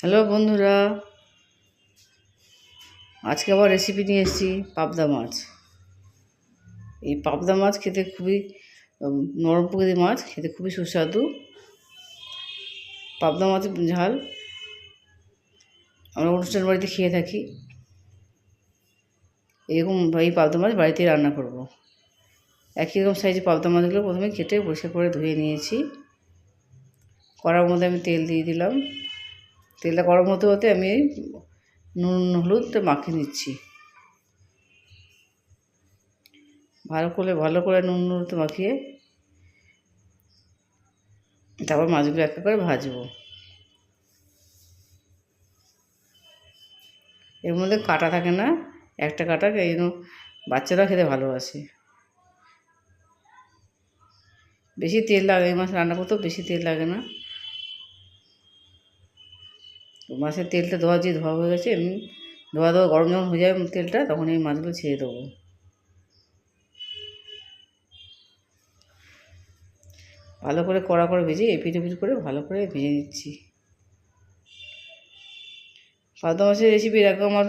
Hello বন্ধুরা। আজকে আবার রেসিপি নিয়ে এসেছি পাবদা মাছ। এই পাবদা মাছ খেতে খুবই নরম প্রকৃতির মাছ, খেতে খুবই সুস্বাদু। পাবদা মাছের ঝাল। আমরা অনুষ্ঠান বাড়িতে খেয়ে থাকি। এরকম এই পাবদা মাছ বাড়িতেই রান্না করব। একই রকম সাইজে পাবদা মাছগুলো প্রথমে কেটে পরিষ্কার করে ধুয়ে নিয়েছি। কড়ার মধ্যে আমি তেল দিয়ে দিলাম। তেলটা গরম হতে হতে আমি নুন হলুদটা মাখিয়ে নিচ্ছি। ভালো করে ভালো করে নুন, হলুদ মাখিয়ে তারপর মাছগুলো একটা করে ভাজবো। এর মধ্যে কাটা থাকে না, একটা কাটা এই বাচ্চারা খেতে ভালোবাসে। বেশি তেল লাগে, এই মাছ রান্না করতেও বেশি তেল লাগে না। মাছের তেলটা ধোয়া দিয়ে ধোয়া হয়ে গেছে এমনি ধোয়া ধোয়া গরম যখন হয়ে যাবে তেলটা, তখন এই মাছগুলো ছেড়ে দেবো। ভালো করে কড়া করে ভেজে এপিট এপিট করে ভালো করে ভেজে নিচ্ছি। পাবদা মাছের রেসিপি এরকম আমার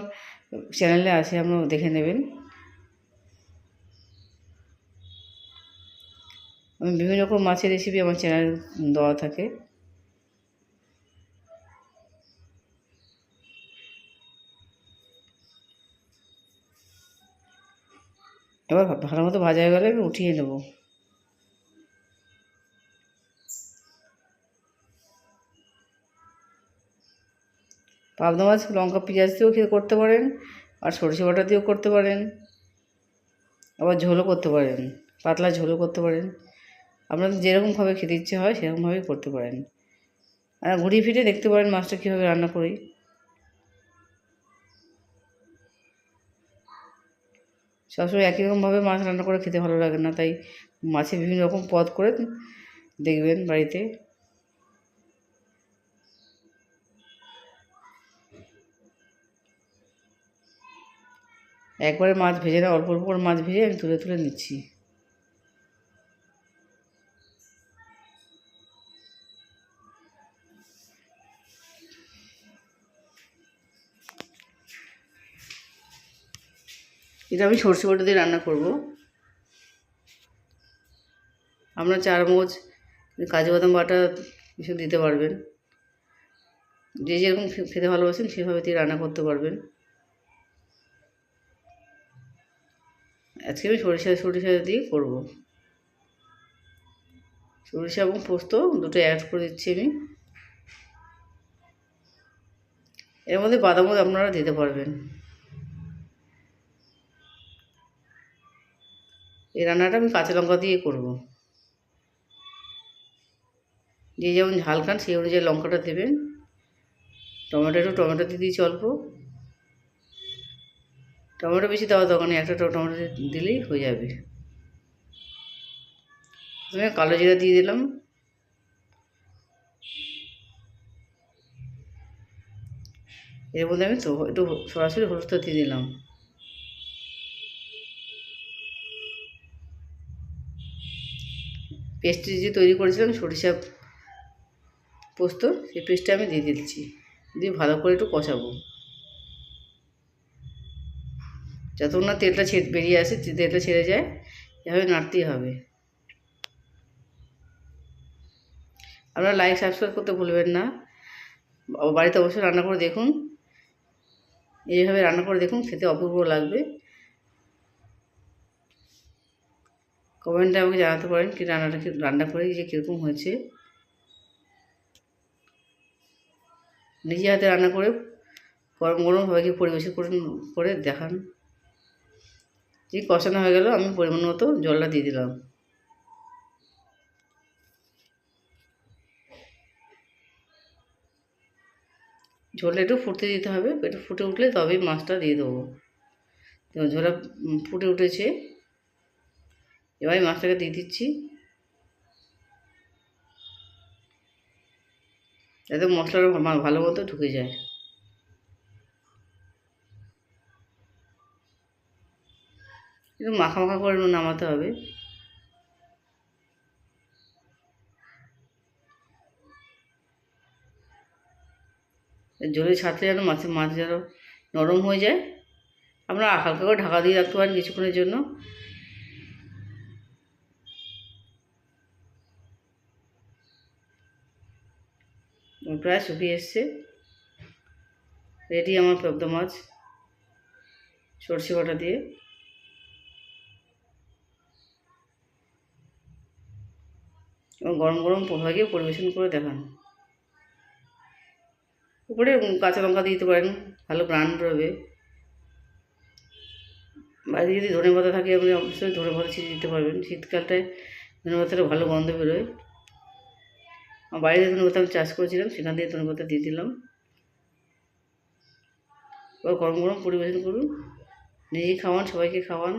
চ্যানেলে আছে আপনারা দেখে নেবেন। আমি বিভিন্ন রকম মাছের রেসিপি আমার চ্যানেল দেওয়া থাকে। এবার ভালো মতো ভাজা হয়ে গেলে আমি উঠিয়ে নেব। পাবদা মাছ, লঙ্কা, পেঁয়াজ দিয়েও খেয়ে করতে পারেন, আর সরষে বাটা দিয়েও করতে পারেন, আবার ঝোলও করতে পারেন, পাতলা ঝোলও করতে পারেন। আপনাদের যেরকমভাবে খেতে ইচ্ছে হয়, সেরকমভাবেই করতে পারেন। আর ঘুরিয়ে ফিরে দেখতে পারেন মাছটা কীভাবে রান্না করি। সবসময় একই রকমভাবে মাছ রান্না করে খেতে ভালো লাগে না, তাই মাছে বিভিন্ন রকম পদ করে দেখবেন বাড়িতে। একবারে মাছ ভেজে না, অল্প অল্প করে মাছ ভেজে আমি তুলে তুলে নিচ্ছি। এটা আমি সর্ষে বাটা দিয়ে রান্না করব। আপনার চারমগজ, কাজু বাদাম বাটা কিছু দিতে পারবেন। যে যেরকম খেতে ভালোবাসেন সেভাবে দিয়ে রান্না করতে পারবেন। আজকে আমি সরিষা সরিষা দিয়ে করব। সরিষা এবং পোস্ত দুটো অ্যাড করে দিচ্ছি আমি। এর মধ্যে বাদামও আপনারা দিতে পারবেন। এই রান্নাটা আমি কাঁচা লঙ্কা দিয়ে করব। যে যেমন ঝাল খান, সেই অনুযায়ী লঙ্কাটা দেবেন। টমেটো একটু টমেটো দিয়ে দিয়েছি অল্প টমেটো বেশি দেওয়ার দরকার নেই, একটা টমেটো দিলেই হয়ে যাবে। প্রথমে কালো জিরা দিয়ে দিলাম। এর মধ্যে আমি তো একটু সরাসরি হলুদটা দিয়ে দিলাম। পেস্টটি যে তৈরি করেছিলাম, সরিষা পোস্ত, সেই পেস্টটা আমি দিয়ে দিচ্ছি। দিয়ে ভালো করে একটু কষাবো। যতক্ষণ না তেলটা ছেড়ে বেরিয়ে আসে তেলটা ছেড়ে যায়, এভাবে নাড়তেই হবে। আপনারা লাইক সাবস্ক্রাইব করতে ভুলবেন না। বাড়িতে অবশ্যই রান্না করে দেখুন। এইভাবে রান্না করে দেখুন, খেতে অপূর্ব লাগবে। কমেন্টে আমাকে জানাতে পারেন কি রান্নাটা রান্না করে যে কীরকম হয়েছে। নিজে হাতে রান্না করে গরম গরম সবাইকে পরিবেশন করে করে দেখান। যে কষানো হয়ে গেল, আমি পরিমাণ মতো জলটা দিয়ে দিলাম। ঝোলটা একটু ফুটতে দিতে হবে, একটু ফুটে উঠলে তবেই মাছটা দিয়ে দেবো। ঝোলা ফুটে উঠেছে। এবার মাছটাকে দিয়ে দিচ্ছি। যাতে মশলাটা ভালো মতো ঢুকে যায়। একটু মাখা মাখা করে নামাতে হবে। জলে ছাড়তে যেন মাছ মাছ যেন নরম হয়ে যায়। আপনারা হালকা করে ঢাকা দিয়ে রাখতে পারেন কিছুক্ষণের জন্য। প্রায় শুকিয়ে এসছে। রেডি আমার পদ্ম মাছ, সর্ষে বাটা দিয়ে। এবং গরম গরম পোহাকে পরিবেশন করে দেখান। উপরে কাঁচা লঙ্কা দিতে পারেন, ভালো প্রাণ বেরোবে বাড়িতে যদি ধনে পাতা থাকে, আপনি অবশ্যই ধনে পাতা ছিটিয়ে দিতে পারবেন। শীতকালটায় ধনে পাতাটা ভালো গন্ধ বেরোয়। বাড়িতে ধনে পাতা আমি চাষ করেছিলাম, সেখান থেকে ধনে পাতা দিয়ে দিলাম। এবার গরম গরম পরিবেশন করুন। নিজেই খাওয়ান, সবাইকে খাওয়ান।